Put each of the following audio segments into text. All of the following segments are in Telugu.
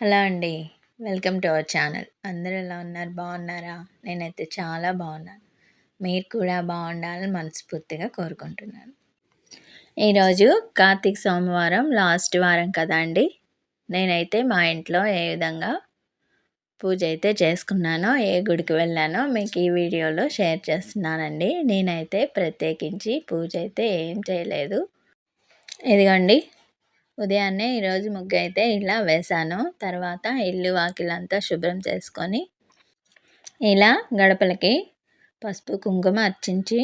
హలో అండి. Welcome to our channel. అందరూ ఎలా ఉన్నారు? బాగున్నారా? నేనైతే చాలా బాగున్నాను. మీరు కూడా బాగుండాలని మనస్ఫూర్తిగా కోరుకుంటున్నాను. ఈరోజు కార్తీక సోమవారం లాస్ట్ వారం కదా అండి. నేనైతే మా ఇంట్లో ఏ విధంగా పూజ అయితే చేసుకున్నానో ఏ గుడికి వెళ్ళానో మీకు ఈ వీడియోలో షేర్ చేస్తున్నానండి. నేనైతే ప్రత్యేకించి పూజ అయితే ఏం చేయలేదు. ఇదిగోండి ఉదయాన్నే ఈరోజు ముగ్గు అయితే ఇలా వేశాను తర్వాత ఇల్లు వాకిలంతా శుభ్రం చేసుకొని ఇలా గడపలకి పసుపు కుంకుమ అర్చించి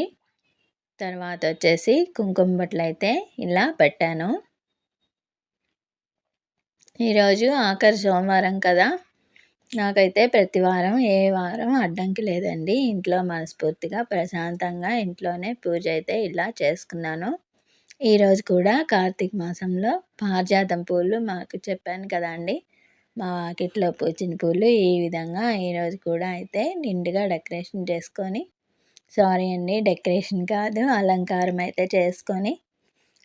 తర్వాత వచ్చేసి కుంకుమ బట్టలు అయితే ఇలా పెట్టాను. ఈరోజు ఆఖరి సోమవారం కదా. నాకైతే ప్రతి వారం ఏ వారం అడ్డంకి లేదండి. ఇంట్లో మనస్ఫూర్తిగా ప్రశాంతంగా ఇంట్లోనే పూజ అయితే ఇలా చేసుకున్నాను. ఈరోజు కూడా కార్తీక మాసంలో పారిజాతం పూలు మాకు చెప్పాను కదా అండి మా వాకిట్లో పూచిన పూలు ఈ విధంగా ఈరోజు కూడా అయితే నిండుగా డెకరేషన్ చేసుకొని సారీ అండి డెకరేషన్ కాదు అలంకారం అయితే చేసుకొని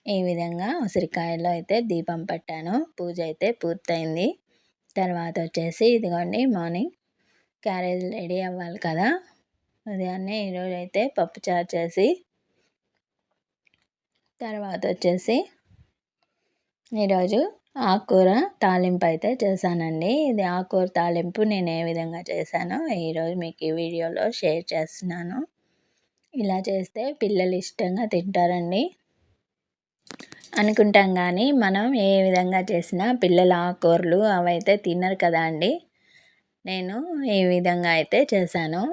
ఈ విధంగా ఉసిరికాయలో అయితే దీపం పట్టాను. పూజ అయితే పూర్తయింది. తర్వాత వచ్చేసి ఇదిగోండి మార్నింగ్ క్యారేజ్ రెడీ అవ్వాలి కదా. ఉదయాన్నే ఈరోజు అయితే పప్పుచారు చేసి తర్వాత వచ్చేసి ఈరోజు ఆకుకూర తాలింపు అయితే చేశానండి. ఇది ఆకుకూర తాలింపు నేను ఏ విధంగా చేశానో ఈరోజు మీకు ఈ వీడియోలో షేర్ చేస్తున్నాను. ఇలా చేస్తే పిల్లలు ఇష్టంగా తింటారండి. అనుకుంటాం కానీ మనం ఏ విధంగా చేసినా పిల్లల ఆకుకూరలు అవైతే తినరు కదా అండి. నేను ఈ విధంగా అయితే చేశాను.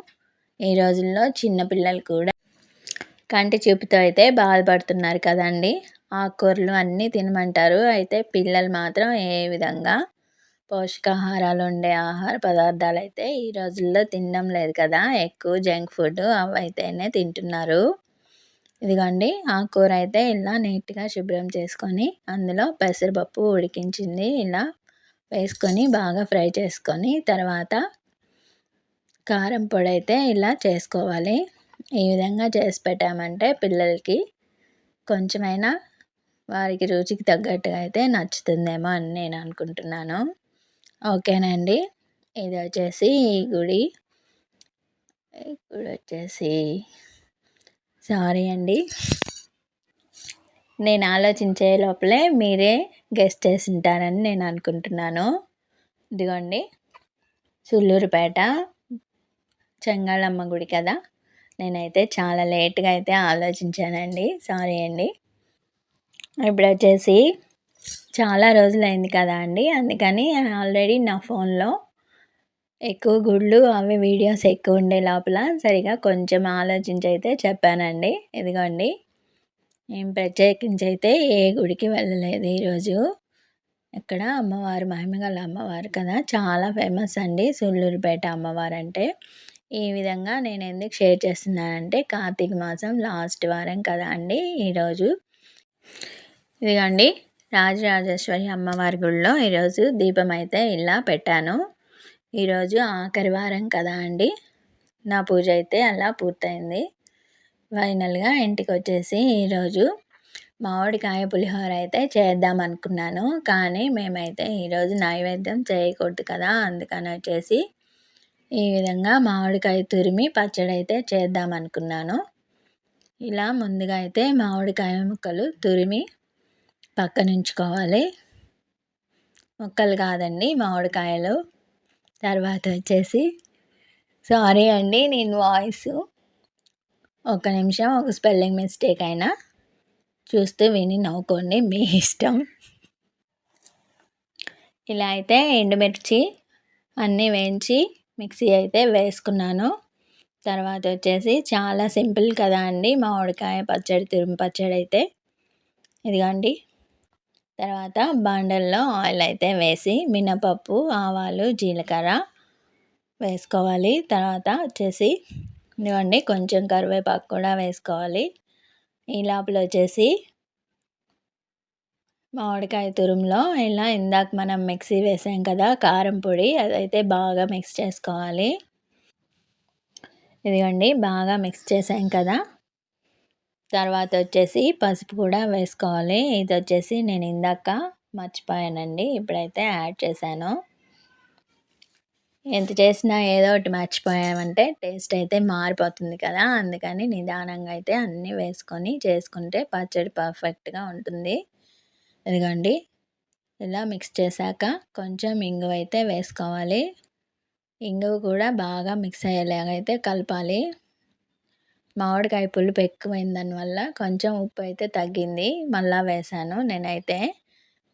ఈ రోజుల్లో చిన్నపిల్లలు కూడా కంటి చూపుతో అయితే బాధపడుతున్నారు కదండి. ఆకుకూరలు అన్నీ తినమంటారు. అయితే పిల్లలు మాత్రం ఏ విధంగా పోషకాహారాలు ఉండే ఆహార పదార్థాలు అయితే ఈ రోజుల్లో తినడం లేదు కదా. ఎక్కువ జంక్ ఫుడ్ అవైతేనే తింటున్నారు. ఇదిగోండి ఆకుకూర అయితే ఇలా నీట్గా శుభ్రం చేసుకొని అందులో పెసరపప్పు ఉడికించింది. ఇలా వేసుకొని బాగా ఫ్రై చేసుకొని తర్వాత కారం పొడి అయితే ఇలా చేసుకోవాలి. ఈ విధంగా చేసి పెట్టామంటే పిల్లలకి కొంచెమైనా వారికి రుచికి తగ్గట్టుగా అయితే నచ్చుతుందేమో అని నేను అనుకుంటున్నాను. ఓకేనండి. ఇది వచ్చేసి ఈ గుడి. గుడి వచ్చేసి సారీ అండి. నేను ఆలోచించే లోపలే మీరే గెస్ట్ చేసి ఉంటారని నేను అనుకుంటున్నాను. ఇదిగోండి. సుల్లూరుపేట చెంగాళమ్మ గుడి కదా? నేనైతే చాలా లేట్గా అయితే ఆలోచించానండి. సారీ అండి. ఇప్పుడు వచ్చేసి చాలా రోజులైంది కదా అండి. అందుకని ఆల్రెడీ నా ఫోన్లో ఎక్కువ గుళ్ళు అవి వీడియోస్ ఎక్కువ ఉండే లోపల సరిగా కొంచెం ఆలోచించి అయితే చెప్పానండి. ఇదిగోండి. నేను ప్రత్యేకించి అయితే ఏ గుడికి వెళ్ళలేదు ఈరోజు. ఇక్కడ అమ్మవారు మహిమగల అమ్మవారు కదా. చాలా ఫేమస్ అండి. సుళ్ళూరుపేట అమ్మవారు అంటే ఈ విధంగా నేను ఎందుకు షేర్ చేస్తున్నానంటే కార్తీక మాసం లాస్ట్ వారం కదా అండి ఈరోజు. ఇదిగండి రాజరాజేశ్వరి అమ్మవారి గుడిలో ఈరోజు దీపం అయితే ఇలా పెట్టాను. ఈరోజు ఆఖరి వారం కదా అండి. నా పూజ అయితే అలా పూర్తయింది. ఫైనల్గా ఇంటికి వచ్చేసి ఈరోజు మామిడికాయ పులిహోర అయితే చేద్దాం అనుకున్నాను. కానీ మేమైతే ఈరోజు నైవేద్యం చేయకూడదు కదా అందుకని వచ్చేసి ఈ విధంగా మామిడికాయ తురిమి పచ్చడి అయితే చేద్దాం అనుకున్నాను. ఇలా ముందుగా అయితే మామిడికాయ ముక్కలు తురిమి పక్కనుంచుకోవాలి. ముక్కలు కాదండి మామిడికాయలు. తర్వాత వచ్చేసి సారీ అండి నేను వాయిస్ ఒక నిమిషం ఒక స్పెల్లింగ్ మిస్టేక్ అయినా చూస్తే విని నవ్వుకోండి మీ ఇష్టం. ఇలా అయితే ఎండుమిర్చి అన్నీ వేయించి మిక్సీ అయితే వేసుకున్నాను. తర్వాత వచ్చేసి చాలా సింపుల్ కదా అండి మామిడికాయ పచ్చడి తురుము పచ్చడి అయితే. ఇదిగోండి. తర్వాత బాండల్లో ఆయిల్ అయితే వేసి మినపప్పు ఆవాలు జీలకర్ర వేసుకోవాలి. తర్వాత వచ్చేసి ఇదిగోండి కొంచెం కరివేపాకు కూడా వేసుకోవాలి. ఈ లోపల వచ్చేసి మామిడికాయ తురుములో ఇలా ఇందాక మనం మిక్సీ వేసాం కదా కారం పొడి అదైతే బాగా మిక్స్ చేసుకోవాలి. ఇదిగోండి బాగా మిక్స్ చేసాం కదా. తర్వాత వచ్చేసి పసుపు కూడా వేసుకోవాలి. ఇది వచ్చేసి నేను ఇందాక మర్చిపోయానండి ఇప్పుడైతే యాడ్ చేశాను. ఎంత చేసినా ఏదో ఒకటి మర్చిపోయామంటే టేస్ట్ అయితే మారిపోతుంది కదా అందుకని నిదానంగా అయితే అన్నీ వేసుకొని చేసుకుంటే పచ్చడి పర్ఫెక్ట్గా ఉంటుంది. ఇదిగోండి. ఇలా మిక్స్ చేశాక కొంచెం ఇంగువ అయితే వేసుకోవాలి. ఇంగువ కూడా బాగా మిక్స్ అయ్యేలాగైతే కలపాలి. మామిడికాయ పులుపు ఎక్కువైన దానివల్ల కొంచెం ఉప్పు అయితే తగ్గింది. మళ్ళా వేసాను నేనైతే.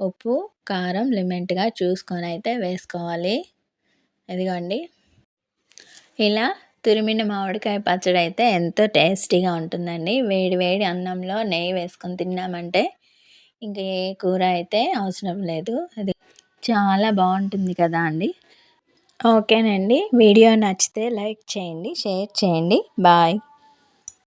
ఉప్పు కారం లిమిట్గా చూసుకొని అయితే వేసుకోవాలి. ఇదిగోండి. ఇలా తురిమిన మామిడికాయ పచ్చడి అయితే ఎంతో టేస్టీగా ఉంటుందండి. వేడి వేడి అన్నంలో నెయ్యి వేసుకొని తిన్నామంటే ఇంకా ఏ కూర అయితే అవసరం లేదు. అది చాలా బాగుంటుంది కదా అండి. ఓకేనండి. వీడియో నచ్చితే లైక్ చేయండి షేర్ చేయండి. బాయ్.